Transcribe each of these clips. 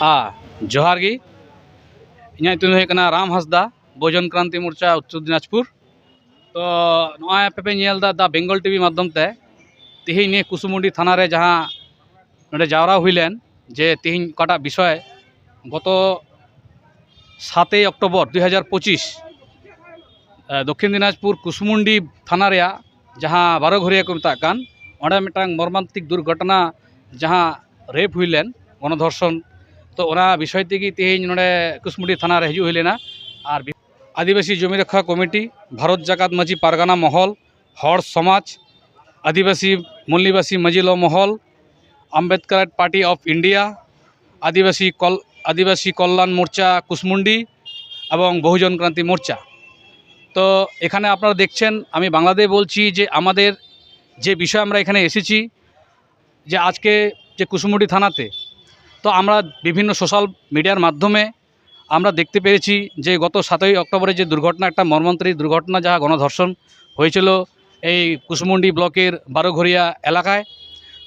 हाँ जोहार गी ᱤᱧᱟᱹᱜ ᱧᱩᱛᱩᱢ ᱦᱩᱭᱩᱜ ᱠᱟᱱᱟ ᱨᱟᱢ ᱦᱟᱸᱥᱫᱟ ᱵᱳᱡᱚᱱ ᱠᱨᱟᱱᱛᱤ ᱢᱳᱨᱪᱟ ᱩᱛᱛᱚᱨ ᱫᱤᱱᱟᱡᱽᱯᱩᱨ ᱛᱚ ᱱᱚᱜᱼᱚᱭ ᱟᱯᱮ ᱯᱮ ᱧᱮᱞ ᱮᱫᱟ ᱫᱟ ᱵᱮᱝᱜᱚᱞ ᱴᱤᱵᱷᱤ ᱢᱟᱫᱽᱫᱷᱚᱢ ᱛᱮ ᱛᱤᱦᱤᱧ ᱱᱤᱭᱟᱹ ᱠᱩᱥᱩᱢᱩᱱᱰᱤ ᱛᱷᱟᱱᱟ ᱨᱮ ᱡᱟᱦᱟᱸ ᱱᱚᱰᱮ ᱡᱟᱣᱨᱟ ᱦᱩᱭ ᱞᱮᱱ ᱡᱮ ᱛᱤᱦᱤᱧ ᱚᱠᱟᱴᱟᱜ ᱵᱤᱥᱚᱭ ᱜᱚᱛᱚ ᱥᱟᱛᱮᱭ ᱚᱠᱴᱳᱵᱚᱨ ᱫᱩ ᱦᱟᱡᱟᱨ ᱯᱚᱸᱪᱤশ ᱫᱚᱠᱠᱷᱤᱱ ᱫᱤᱱᱟᱡᱽᱯᱩᱨ ᱠᱩᱥᱢᱩᱱᱰᱤ ᱛᱷᱟᱱᱟ ᱨᱮᱭᱟᱜ ᱡᱟᱦᱟᱸ ᱵᱟᱨᱚᱜᱷᱚᱨᱤᱭᱟᱹ ᱠᱚ ᱢᱮᱛᱟᱜ ᱠᱟᱱ ᱚᱸᱰᱮ ᱢᱤᱫᱴᱟᱝ ᱢᱚᱨᱢᱟᱱᱛᱤᱠ ᱫᱩᱨᱜᱷᱚᱴᱚᱱᱟ ᱡᱟᱦᱟᱸ ᱨᱮᱯ ᱦᱩᱭ ᱞᱮᱱ ᱜᱚᱱᱚᱫᱷᱚᱨᱥᱚᱱ ᱛᱚ ᱚᱱᱟ ᱵᱤᱥᱚᱭ ᱛᱮᱜᱮ ᱛᱮᱦᱮᱧ ᱱᱚᱰᱮ ᱠᱩᱥᱢᱩᱰᱤ ᱛᱷᱟᱱᱟ ᱨᱮ ᱦᱤᱡᱩᱜ ᱦᱩᱭ ᱞᱮᱱᱟ ᱟᱨ ᱟᱹᱫᱤᱵᱟᱹᱥᱤ ᱡᱚᱢᱤ ᱨᱚᱠᱷᱟ ᱠᱚᱢᱤᱴᱤ ᱵᱷᱟᱨᱚᱛ ᱡᱟᱠᱟᱛ ᱢᱟᱺᱡᱷᱤ ᱯᱟᱨᱜᱟᱱᱟ ᱢᱚᱦᱚᱞ ᱦᱚᱲ ᱥᱚᱢᱟᱡᱽ আদিবাসী মল্লিবাসী মাঝি ল মহল আম্বেদকার পার্টি অফ ইন্ডিয়া, আদিবাসী কল আদিবাসী কল্যাণ মোর্চা কুসমুন্ডি এবং বহুজন ক্রান্তি মোর্চা। তো এখানে আপনারা দেখছেন, আমি বাংলাদেশ বলছি যে আমাদের যে বিষয় আমরা এখানে এসেছি, যে আজকে যে কুসমুন্ডি থানাতে তো আমরা বিভিন্ন সোশ্যাল মিডিয়ার মাধ্যমে আমরা দেখতে পেরেছি যে গত সাতই অক্টোবরে যে দুর্ঘটনা একটা মর্মন্ত্রী দুর্ঘটনা যাহা গণধর্ষণ হয়েছিল এই কুসমুন্ডি ব্লকের বারোঘরিয়া এলাকায়।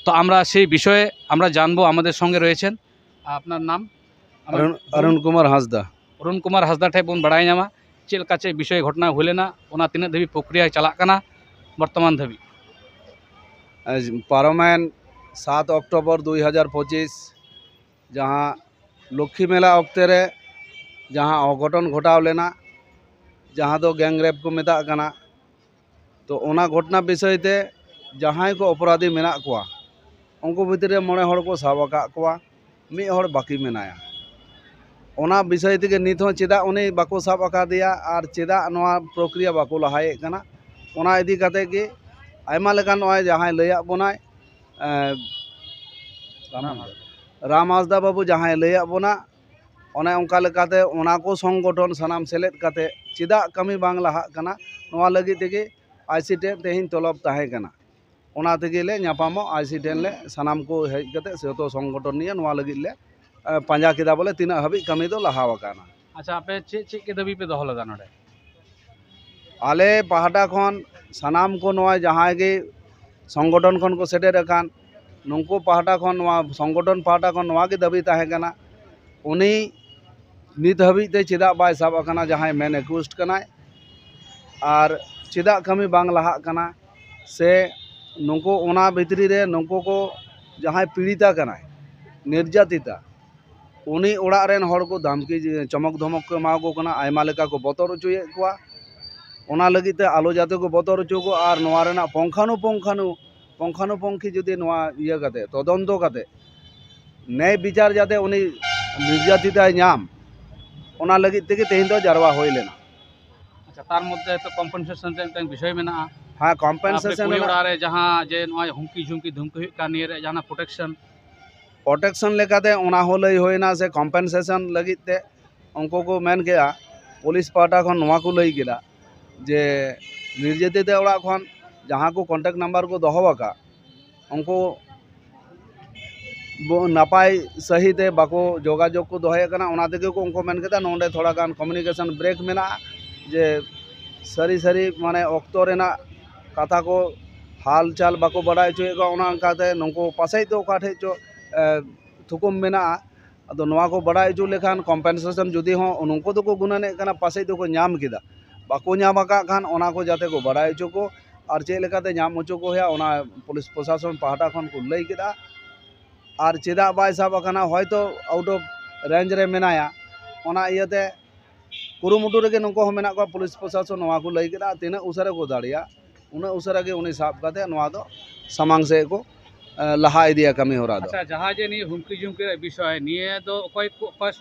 তো আমরা সেই বিষয়ে আমরা জানব আমাদের সঙ্গে রয়েছেন আপনার নাম? অরুণ কুমার হাসদা। অরুণ কুমার হাসদা ঠেন বোন বাড়াই নামা। চেল কাছে বিষয়ে ঘটনা হলে না ᱞᱮᱱᱟ ᱚᱱᱟ ধাবি প্রক্রিয়ায় ᱯᱨᱚᱠᱨᱤᱭᱟ বর্তমান ধাবি পারমেন সাত অক্টোবর দুই হাজার পঁচিশ जहाँ लक्ष्मी मेला अक्ते रे, जहाँ अघटन घटाव लेना, जहाँ दो गैंग रेप को मेता कना तो ओना घटना विषय ते जहाँ को अपराधी मेना कोआ, उनको भीतर मोड़े हड़ को साब हड़ बाकी ओना विषय तेगे नित चेदा उनी बाको साब अकादेया और चेदा नोआ प्रक्रिया बाको के जहाँ लैया बोनाय राम हासदा बाबू जहाँ लैबना संगठन सामान सेलेद चेदा कमी बा लहा लगे आई सी टेन तेज तलब तहेनापाम आई सी टेन सामान को हजते जो संगठन नहीं पाजा के बोले तना हाब कमी तो लहावान अच्छा आप चे चे दाबी पे दहलदा तो ना आले पहाटा खन सामान को संगठन को सेटेकान नुक पहाटा संगठन पहाटा को दाबी तहकना उन्हीं नित हाबीते चेदा बै सब जहाँ मेन एक्विस्ट कर चेदा कमी बा लहाँ से नुक भित्री नुको को जहाँ पीड़िता कना निर्जातिता उन्हीं ओरें दामक चमक धमक को एमाका को बतर अचुए को लगी आलो जाते को बतर अचुक ना पंखानु पंखानु ᱯᱚᱝᱠᱷᱟᱱᱩᱯᱚᱝᱠᱷᱤ ᱡᱩᱫᱤ ᱱᱚᱣᱟ ᱤᱭᱟᱹ ᱠᱟᱛᱮ ᱛᱚᱫᱚᱱᱛᱚ ᱠᱟᱛᱮ ᱱᱮᱭ ᱵᱤᱪᱟᱨ ᱡᱟᱛᱮ ᱩᱱᱤ ᱱᱤᱨᱡᱟᱛᱤᱛᱟᱭ ᱧᱟᱢ ᱚᱱᱟ ᱞᱟᱹᱜᱤᱫ ᱛᱮᱜᱮ ᱛᱮᱦᱮᱧ ᱫᱚ ᱡᱟᱨᱣᱟ ᱦᱩᱭ ᱞᱮᱱᱟ ᱟᱪᱪᱷᱟ ᱛᱟᱨ ᱢᱚᱫᱽᱫᱷᱮ ᱛᱚ ᱠᱚᱢᱯᱮᱱᱥᱮᱥᱚᱱ ᱨᱮ ᱢᱤᱫᱴᱟᱝ ᱵᱤᱥᱚᱭ ᱢᱮᱱᱟᱜᱼᱟ ᱦᱮᱸ ᱠᱚᱢᱯᱮᱱᱥᱮᱥᱚᱱ ᱚᱲᱟᱜ ᱨᱮ ᱡᱟᱦᱟᱸ ᱡᱮ ᱱᱚᱜᱼᱚᱭ ᱦᱩᱢᱠᱤ ᱡᱷᱩᱢᱠᱤ ᱫᱷᱩᱢᱠᱤ ᱦᱩᱭᱩᱜ ᱠᱟᱱ ᱱᱤᱭᱟᱹ ᱨᱮ ᱡᱟᱦᱟᱱᱟᱜ ᱯᱨᱳᱴᱮᱠᱥᱚᱱ ᱯᱨᱳᱴᱮᱠᱥᱚᱱ ᱞᱮᱠᱟᱛᱮ ᱚᱱᱟ ᱦᱚᱸ ᱞᱟᱹᱭ ᱦᱩᱭᱱᱟ ᱥᱮ ᱠᱚᱢᱯᱮᱱᱥᱮᱥᱚᱱ ᱞᱟᱹᱜᱤᱫ ᱛᱮ ᱩᱱᱠᱩ ᱠᱚ ᱢᱮᱱ ᱠᱮᱜᱼᱟ ᱯᱩᱞᱤᱥ ᱯᱟᱦᱴᱟ ᱠᱷᱚᱱ ᱱᱚᱣᱟ ᱠᱚ ᱞᱟᱹᱭ ᱠᱮᱫᱟ ᱡᱮ ᱱᱤᱨᱡᱟᱛᱤᱛ ᱚᱲᱟᱜ ᱠᱷᱚᱱ जहाँ को कॉन्टैक्ट नंबर को दहबका उनको नपाय सही थे बाको जोगाजोग को दहेना को उनको मन के नोडे थोड़ा गान कम्युनिकेशन ब्रेक में जे सरी सरी माने ओक्तो रेना कथा को हाल चाल बाको बड़ा चुए का नुको पसई तो काठे चो थुकुम में अब तो नवा को बड़ा हजू लेखान कम्पेसेशन जुदी हों को गुनान पसई तो को तो बाको खान को जाते को बड़ा चुको और चलते हुआ पुलिस प्रशासन पहाटा खन को लैके के और चेदा बै सबका हतो आउट अफ रेज रेनाते कुरुटूगे नुक पुलिस प्रशासन को लैके तो के तना उसे को दाड़ा उन्ना उसे उन्नी सबकते तो सामांग से को लहा इदिया कमी हर अच्छा जहाँ जे नी हुमकी विषय निए तो कोई कोई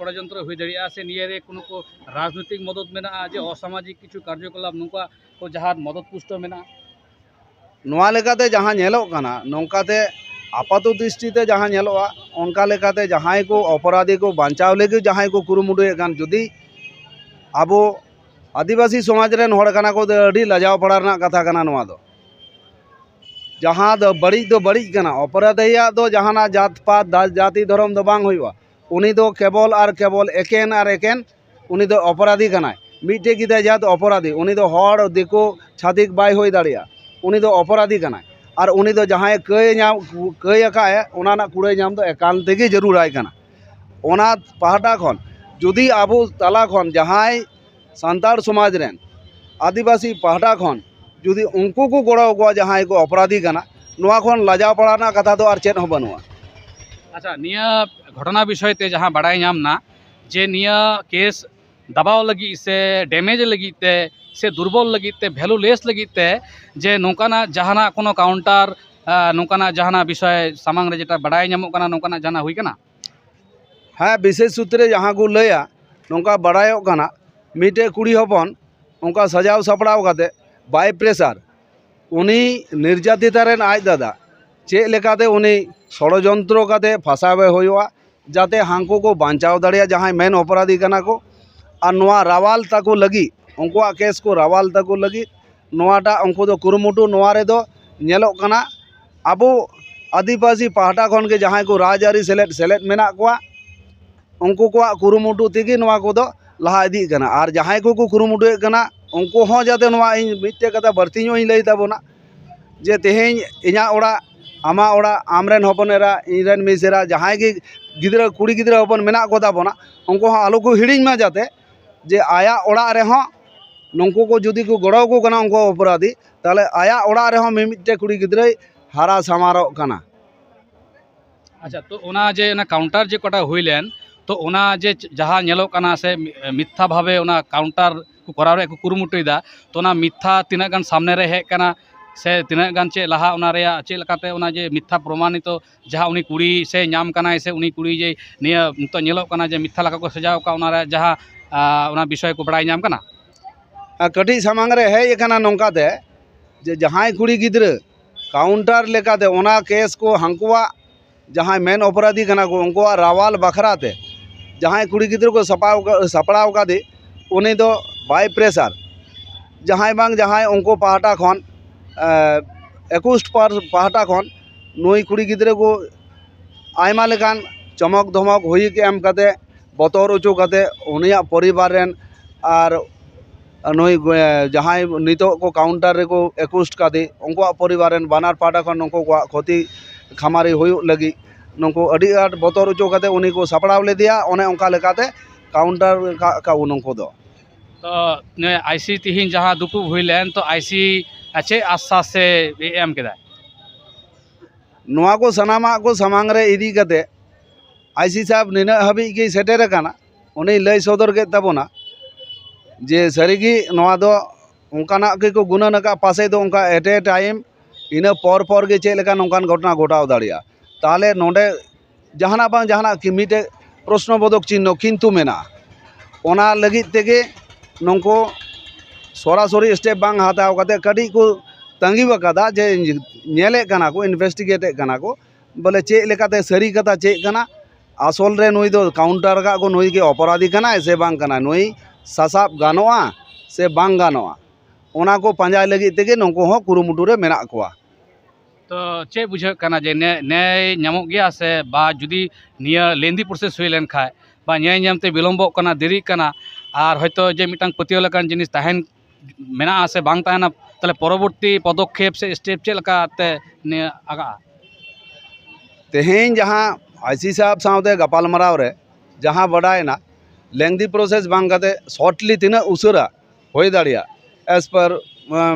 को राजनीतिक मदद मेना जे असामाजिक कि कार्यकलाप नुका को जहाँ मदद पुष्ट मेना ᱱᱚᱣᱟ ᱞᱮᱠᱟᱛᱮ ᱡᱟᱦᱟᱸ ᱧᱮᱞᱚᱜ ᱠᱟᱱᱟ ᱱᱚᱝᱠᱟᱛᱮ ᱟᱯᱟᱛᱚ ᱫᱨᱤᱥᱴᱤᱛᱮ ᱡᱟᱦᱟᱸ ᱧᱮᱞᱚᱜᱼᱟ ᱚᱱᱠᱟ ᱞᱮᱠᱟᱛᱮ ᱡᱟᱦᱟᱸᱭ ᱠᱚ ᱚᱯᱚᱨᱟᱫᱷᱤ ᱠᱚ ᱵᱟᱧᱪᱟᱣ ᱞᱟᱹᱜᱤᱫ ᱡᱟᱦᱟᱸᱭ ᱠᱚ ᱠᱩᱨᱩᱢᱩᱴᱩᱭᱮᱫ ᱠᱟᱱ ᱡᱩᱫᱤ ᱟᱵᱚ ᱟᱹᱫᱤᱵᱟᱹᱥᱤ ᱥᱚᱢᱟᱡᱽ ᱨᱮᱱ ᱦᱚᱲ ᱠᱟᱱᱟ ᱠᱚ ᱟᱹᱰᱤ ᱞᱟᱡᱟᱣ ᱯᱟᱲᱟ ᱨᱮᱱᱟᱜ ᱠᱟᱛᱷᱟ ᱠᱟᱱᱟ ᱱᱚᱣᱟ ᱫᱚ ᱡᱟᱦᱟᱸ ᱫᱚ ᱵᱟᱹᱲᱤᱡ ᱫᱚ ᱵᱟᱹᱲᱤᱡ ᱠᱟᱱᱟ ᱚᱯᱚᱨᱟᱫᱷᱤᱭᱟᱜ ᱫᱚ ᱡᱟᱦᱟᱱᱟᱜ ᱡᱟᱛ ᱯᱟᱛ ᱡᱟᱹᱛᱤ ᱫᱷᱚᱨᱚᱢ ᱫᱚ ᱵᱟᱝ ᱦᱩᱭᱩᱜᱼᱟ ᱩᱱᱤ ᱫᱚ ᱠᱮᱵᱚᱞ ᱟᱨ ᱠᱮᱵᱚᱞ ᱮᱠᱮᱱ ᱟᱨ ᱮᱠᱮᱱ ᱩᱱᱤ ᱫᱚ ᱚᱯᱚᱨᱟᱫᱷᱤ ᱠᱟᱱᱟᱭ ᱢᱤᱫᱴᱮᱡ ᱜᱤᱫᱽᱨᱟᱹ ᱡᱟᱦᱟᱸ ᱫᱚ ᱚᱯᱚᱨᱟᱫᱷᱤ ᱩᱱᱤ ᱫᱚ ᱦᱚᱲ ᱫᱤᱠᱩ ᱪᱷᱟᱹᱛᱤᱠ ᱵᱟᱭ ᱦᱩᱭ ᱫᱟᱲᱮᱭᱟᱜᱼᱟ उनी दो तो अपराधी कनाय और उनी दो जहाँ कय नाम कय ज़रूर आय कना ओना पाहटा खन जुदी आबो ताला खन जहाँ सांताड़ समाज रेन आदिवासी पाहटा खन जुदी उनको को गोड़ा को जहाँ को अपराधी कना? ᱱᱚᱣᱟ ᱠᱷᱚᱱ ᱞᱟᱡᱟᱣ ᱯᱟᱲᱟᱣᱱᱟ ᱠᱟᱛᱷᱟ ᱫᱚ ᱟᱨ ᱪᱮᱫ ᱦᱚᱸ ᱵᱟᱹᱱᱩᱜᱼᱟ ᱟᱪᱪᱷᱟ ᱱᱤᱭᱟᱹ ᱜᱷᱚᱴᱚᱱᱟ ᱵᱤᱥᱚᱭ ᱛᱮ ᱡᱟᱦᱟᱸ दबाव लगी से डैमेज लगी ते से दुरबल लगी ते भैलू लेस लगी ते जे नौकाना जहाना कोनो काउंटर नौकाना जहाना विषय सामान रे जेटा बड़ाई नमो कना, नौकाना जाना हुई कना? हाँ, विशेष सूत्रे जहाँ को लया, नौका बड़ायो कना, मीटे कुड़ी होपन उनका सजाव सपड़ाव गते बाय प्रेशर। उनी निर्जातित दादा, चे लेकाते उनी षडयंत्र गते फसावे होयो को बांचाव दड़िया को और नवा रावाल तक लगी, उनको केस को रावाल तक लगी। नवाटा, उनको कुरुमुटू कुरमुटु रे दो। नेलोग कना, अब आदिवासी पहाटा खन के जहाँ को राजारी सेलेट सेलेट मेना कोआ। उनको को कुरुमुटू तेगे नवा को दो, लहा इदी कना। और जहाँ को को कुरुमुटू कना, उनको हो जाते नवा इन मिटे कथा बर्ती इन लई तबना जे तेहेन इना ओड़ा, आमा ओड़ा, आमरेन हपनेरा इनरेन मिसेरा, जहाँ के गिदरा, कुड़ी गिदरा हपन मेना को तबना उनको हाँ आलो को हिड़िंग में जाते। जे आया ओड़ा रहे नुक को जुदी को गड़ो को गना उनको अपराधी, तेल आया ओड़ा रहे मिमिटे कुड़ी गिद्रा हारा सामार अच्छा तो जे काउंटार जे कटा हुई लेन तो उना जे जहाँ नलोकना से मिथ्या भावे उना काउंटार को करार को कुरुटा तो उना मिथ्या तना गान सामने हेकना से तना गान चे लहा उना रे चेकते उना जे मिथ्या प्रमाणित जहाँ उनी कुड़ी से नाम कना से, उनी कुड़ी जे नियो तो नलोकना जे मिथ्या लाका को सजाव का उना रे जहाँ विषय को बड़ा नाम कटी सामांगे हेकना नौकाते जहाँ कुड़ी गिद्र, काउंटार लेकाते केस को हंकुआ, जहाँ मेन अपराधी कना उनको रावाल बखराते जहाँ कुड़ी गिद्र को सपड़ा का दे जहाँ बांग, जहाँ उनको पहाटा खन एकुश्ट पहाटा खन, नई कुड़ी गिद्र को आयमा चमक धमक हुई एम कते बतर उचुकते परिवार और नई जहाँ नित काउंटर को एकुस्ट कदे उनको परिवार बनार पाटा खन उनको क्षति खामारी लगी नुक बतर उचुकते सपड़ा लेदे उनते काउंटर का नुक तो आई सी तेह जहाँ दुकू हुईलें तो आई सी चे आश्वास से एम के सामा को सामांग इदी आई सी साहब नीना हाबीग सेटेर उन्नी लै सदर ताबना जे सारी को गुणन पास एटे टाइम इन पर पर चलना नौकान घटना घटाव दाड़ा तेल ना जहाँ जहाँ मीटे प्रश्न बदक चिन्ह कंतु मेना तेगे, नको स्टेप बांग हाथाव कटी को तंगीब जे नेगेटेड बोले चेक सारी कथा चेकना आसल काउंटार नुई को के अपराधी कना से बांग कना सासाब गानोआ से बांग गानोआ। ओना को पाजा लगी तेगे नको हो कुरुमुटु मेना कोआ। तो चे बुझे कना जे ने ने नमो गया से बा जुदी निया लेंदी प्रोसेस हुई लेन खाय बा न्याय कना देरी कना। और होयतो जे मिटांग पतियो लकान जिनिस मेना से बांग ताहना तले परवर्ती पदक्षेप से स्टेप चे आगे ने आगा। तेहेन जहाँ आईसी साहब सावते गपालमारे जहाँ बड़ाना लेंदी प्रसेस बाते शर्टली तना उसरा हो दाड़ा एज पार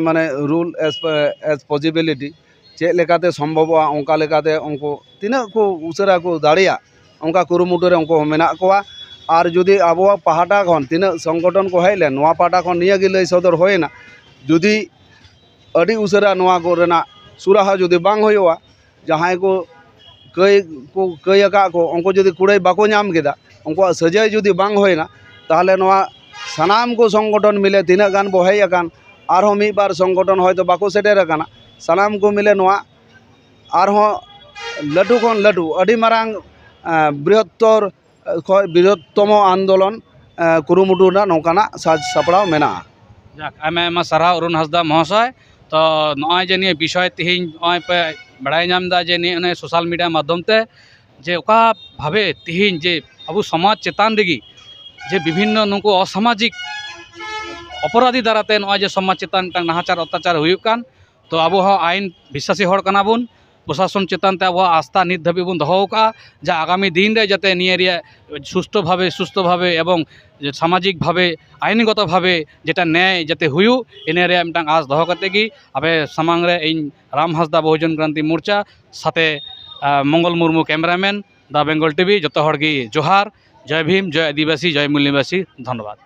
माने रूल एज एज पसिबिलिटी चलते सम्भव अंकाते उनको तना को उसरा को दाड़ा उनका कुरुमुटे उनको और जुदी अब पहाटा खन तना संगठन को हेले पहाटा खन निया लई सदर होना जुदी उसरा को सुरहा जुदी बा जहाँ को ᱠᱟᱹᱭ ᱠᱚ ᱠᱟᱹᱭ ᱟᱠᱟᱫ ᱠᱚ ᱩᱱᱠᱩ ᱡᱩᱫᱤ ᱠᱩᱲᱟᱹᱭ ᱵᱟᱠᱚ ᱧᱟᱢ ᱠᱮᱫᱟ ᱩᱱᱠᱩᱣᱟᱜ ᱥᱟᱹᱡᱟᱹᱭ ᱡᱩᱫᱤ ᱵᱟᱝ ᱦᱩᱭᱱᱟ ᱛᱟᱦᱚᱞᱮ ᱱᱚᱣᱟ ᱥᱟᱱᱟᱢ ᱠᱚ ᱥᱚᱝᱜᱚᱴᱷᱚᱱ ᱢᱤᱞᱮ ᱛᱤᱱᱟᱹᱜ ᱜᱟᱱ ᱵᱚ ᱦᱮᱡ ᱟᱠᱟᱱ ᱟᱨᱦᱚᱸ ᱢᱤᱫ ᱵᱟᱨ ᱥᱚᱝᱜᱚᱴᱷᱚᱱ ᱦᱚᱭᱛᱳ ᱵᱟᱠᱚ ᱥᱮᱴᱮᱨ ᱟᱠᱟᱱᱟ ᱥᱟᱱᱟᱢ ᱠᱚ ᱢᱤᱞᱮ ᱱᱚᱣᱟ ᱟᱨᱦᱚᱸ ᱞᱟᱹᱴᱩ ᱠᱷᱚᱱ ᱞᱟᱹᱴᱩ ᱟᱹᱰᱤ ᱢᱟᱨᱟᱝ ᱵᱨᱤᱦᱚᱛᱛᱚᱨ ᱠᱷᱚᱱ ᱵᱨᱤᱦᱚᱛᱛᱚᱢᱚ ᱟᱱᱫᱳᱞᱚᱱ ᱠᱩᱨᱩᱢᱩᱴᱩ ᱨᱮᱱᱟᱜ ᱱᱚᱝᱠᱟᱱᱟᱜ ᱥᱟᱡᱽ ᱥᱟᱯᱲᱟᱣ ᱢᱮᱱᱟᱜᱼᱟ ᱟᱭᱢᱟ ᱟᱭᱢᱟ ᱥᱟᱨᱦᱟᱣ ᱚᱨᱩᱱ ᱦᱟᱸᱥᱫᱟ ᱢᱚᱦᱟᱥᱚᱭ ᱛᱚ ᱱᱚᱜᱼᱚᱭ ᱡᱮ ᱱᱤᱭᱟᱹ ᱵᱤᱥᱚᱭ ᱛᱮᱦᱮᱧ ᱱᱚᱜᱼᱚᱭ ᱯᱮ ᱵᱟᱲᱟᱭ ᱧᱟᱢ ᱮᱫᱟ ᱡᱮ ᱱᱤᱭᱟᱹ ᱚᱱᱮ ᱥᱳᱥᱟᱞ ᱢᱤᱰᱤᱭᱟ ᱢᱟᱫᱽᱫᱷᱚᱢ ᱛᱮ ᱡᱮ ᱚᱠᱟ ᱵᱷᱟᱵᱮ ᱛᱤᱦᱤᱧ ᱡᱮ ᱟᱵᱚ ᱥᱚᱢᱟᱡᱽ ᱪᱮᱛᱟᱱ ᱨᱮᱜᱮ ᱡᱮ ᱵᱤᱵᱷᱤᱱᱱᱚ ᱱᱩᱠᱩ ᱚᱥᱟᱢᱟᱡᱤᱠ অপরাধী দ্বারাতে নয় যে সমাজ চেতান নাহাচার অত্যাচার হুয়ুকান তো আবহাওয়া আইন বিশ্বাসী হড় কানাবুন ᱵᱚᱱ প্রশাসন চেতন তে আবহাওয়া আস্থা নিত ধাবি বন দহ কা যা আগামী দিন রে যাতে নিয়ে রিয়া সুষ্ঠুভাবে সুস্থভাবে এবং যে সামাজিকভাবে আইনগতভাবে যেটা ন্যায় যাতে হুয়ু এনে রে মিটাং আস দহ কাতে গি আবে সামাং রে ইন রাম হাসদা বহুজন ক্রান্তি মোর্চা সাথে আহ, মঙ্গল Murmu cameraman the Bengal TV যত হড় গি জোহার জয় ভীম জয় আদিবাসী জয় মূল্যবাসী ধন্যবাদ